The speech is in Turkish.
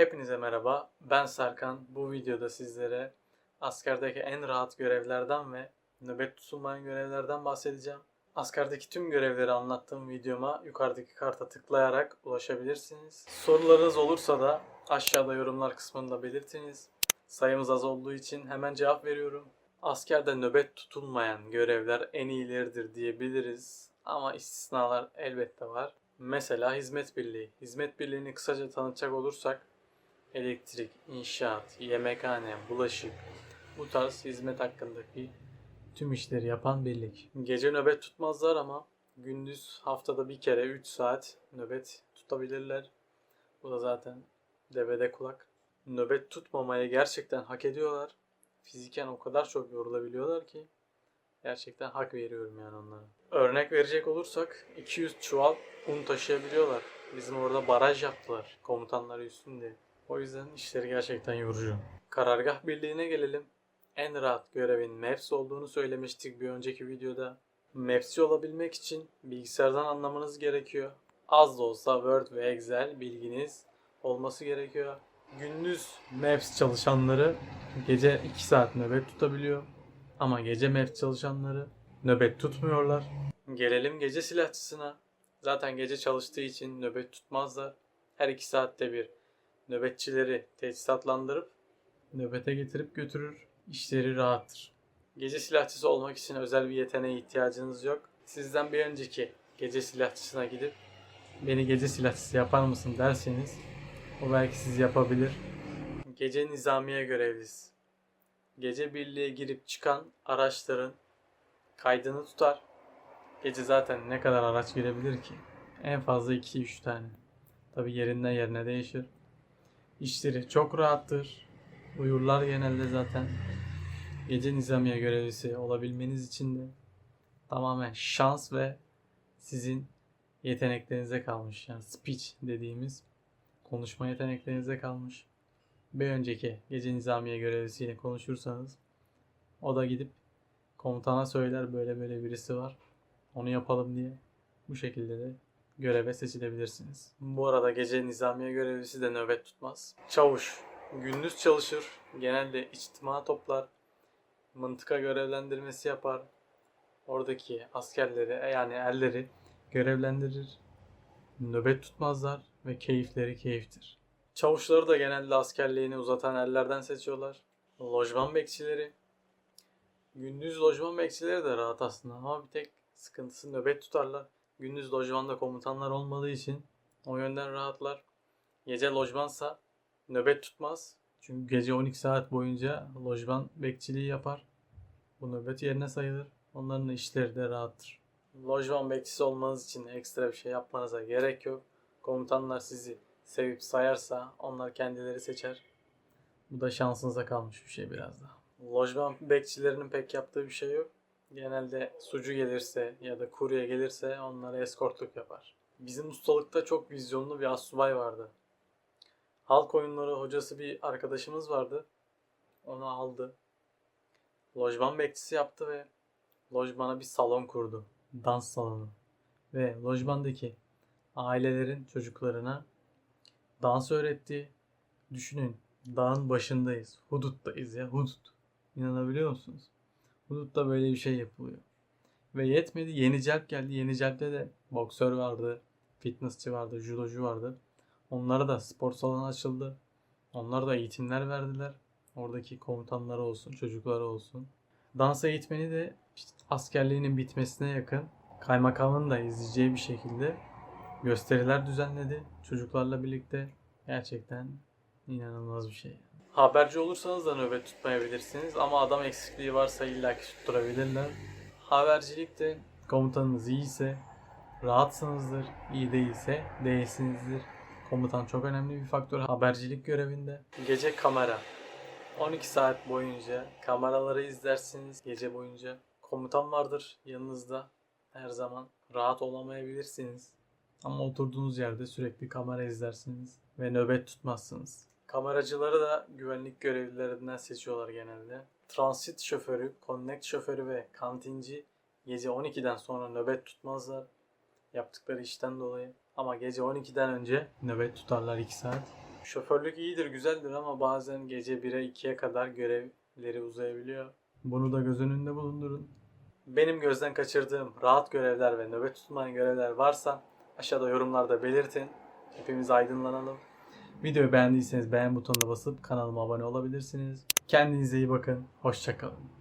Hepinize merhaba. Ben Serkan. Bu videoda sizlere askerdeki en rahat görevlerden ve nöbet tutulmayan görevlerden bahsedeceğim. Askerdeki tüm görevleri anlattığım videoma yukarıdaki karta tıklayarak ulaşabilirsiniz. Sorularınız olursa da aşağıda yorumlar kısmında belirtiniz. Sayımız az olduğu için hemen cevap veriyorum. Askerde nöbet tutulmayan görevler en iyileridir diyebiliriz. Ama istisnalar elbette var. Mesela hizmet birliği. Hizmet birliğini kısaca tanıtacak olursak elektrik, inşaat, yemekhane, bulaşık bu tarz hizmet hakkındaki tüm işleri yapan birlik. Gece nöbet tutmazlar ama gündüz haftada bir kere 3 saat nöbet tutabilirler. Bu da zaten devede kulak. Nöbet tutmamayı gerçekten hak ediyorlar. Fiziken o kadar çok yorulabiliyorlar ki gerçekten hak veriyorum yani onlara. Örnek verecek olursak 200 çuval un taşıyabiliyorlar. Bizim orada baraj yaptılar komutanları üstünde. O yüzden işleri gerçekten yorucu. Karargah birliğine gelelim. En rahat görevin Maps olduğunu söylemiştik bir önceki videoda. Maps'ci olabilmek için bilgisayardan anlamanız gerekiyor. Az da olsa Word ve Excel bilginiz olması gerekiyor. Gündüz Maps çalışanları gece 2 saat nöbet tutabiliyor. Ama gece Maps çalışanları nöbet tutmuyorlar. Gelelim gece silahçısına. Zaten gece çalıştığı için nöbet tutmazlar. Her 2 saatte bir nöbetçileri teçhizatlandırıp nöbete getirip götürür. İşleri rahattır. Gece silahçısı olmak için özel bir yeteneğe ihtiyacınız yok. Sizden bir önceki gece silahçısına gidip beni gece silahçısı yapar mısın derseniz o belki siz yapabilir. Gece nizamiye görevlisi. Gece birliğe girip çıkan araçların kaydını tutar. Gece zaten ne kadar araç girebilir ki? En fazla 2-3 tane. Tabi yerinden yerine değişir. İşleri çok rahattır. Uyurlar genelde zaten. Gece nizamiye görevlisi olabilmeniz için de tamamen şans ve sizin yeteneklerinize kalmış. Yani speech dediğimiz konuşma yeteneklerinize kalmış. Bir önceki gece nizamiye görevlisiyle konuşursanız o da gidip komutana söyler böyle böyle birisi var. Onu yapalım diye. Bu şekilde de göreve seçilebilirsiniz. Bu arada gece nizamiye görevlisi de nöbet tutmaz. Çavuş gündüz çalışır. Genelde içtima toplar. Mıntıka görevlendirmesi yapar. Oradaki askerleri yani erleri görevlendirir. Nöbet tutmazlar ve keyifleri keyiftir. Çavuşları da genelde askerliğini uzatan erlerden seçiyorlar. Lojman bekçileri. Gündüz lojman bekçileri de rahat aslında ama bir tek sıkıntısı nöbet tutarlar. Gündüz lojmanda komutanlar olmadığı için o yönden rahatlar. Gece lojmansa nöbet tutmaz. Çünkü gece 12 saat boyunca lojman bekçiliği yapar. Bu nöbet yerine sayılır. Onların işleri de rahattır. Lojman bekçisi olmanız için ekstra bir şey yapmanıza gerek yok. Komutanlar sizi sevip sayarsa onlar kendileri seçer. Bu da şansınıza kalmış bir şey biraz daha. Lojman bekçilerinin pek yaptığı bir şey yok. Genelde sucu gelirse ya da kurye gelirse onlara eskortluk yapar. Bizim ustalıkta çok vizyonlu bir asubay vardı. Halk oyunları hocası bir arkadaşımız vardı. Onu aldı. Lojman bekçisi yaptı ve lojmana bir salon kurdu. Dans salonu. Ve lojmandaki ailelerin çocuklarına dans öğretti. Düşünün dağın başındayız. Hudut'tayız ya hudut. İnanabiliyor musunuz? Hudut'ta böyle bir şey yapılıyor. Ve yetmedi Yeni Celp geldi. Yeni Celp'te de boksör vardı. Fitnessçi vardı. Judocu vardı. Onlara da spor salonu açıldı. Onlara da eğitimler verdiler. Oradaki komutanları olsun, çocukları olsun. Dans eğitmeni de işte askerliğinin bitmesine yakın kaymakamın da izleyeceği bir şekilde gösteriler düzenledi çocuklarla birlikte. Gerçekten inanılmaz bir şey. Haberci olursanız da nöbet tutmayabilirsiniz ama adam eksikliği varsa illaki tutturabilirler. Habercilik de komutanınız iyiyse rahatsınızdır, iyi değilse değilsinizdir. Komutan çok önemli bir faktör habercilik görevinde. Gece kamera. 12 saat boyunca kameraları izlersiniz gece boyunca. Komutan vardır yanınızda her zaman. Rahat olamayabilirsiniz. Ama oturduğunuz yerde sürekli kamera izlersiniz ve nöbet tutmazsınız. Kameracıları da güvenlik görevlilerinden seçiyorlar genelde. Transit şoförü, connect şoförü ve kantinci gece 12'den sonra nöbet tutmazlar yaptıkları işten dolayı. Ama gece 12'den önce nöbet tutarlar 2 saat. Şoförlük iyidir, güzeldir ama bazen gece 1'e 2'ye kadar görevleri uzayabiliyor. Bunu da göz önünde bulundurun. Benim gözden kaçırdığım rahat görevler ve nöbet tutmayan görevler varsa aşağıda yorumlarda belirtin. Hepimiz aydınlanalım. Videoyu beğendiyseniz beğen butonuna basıp kanalıma abone olabilirsiniz. Kendinize iyi bakın. Hoşçakalın.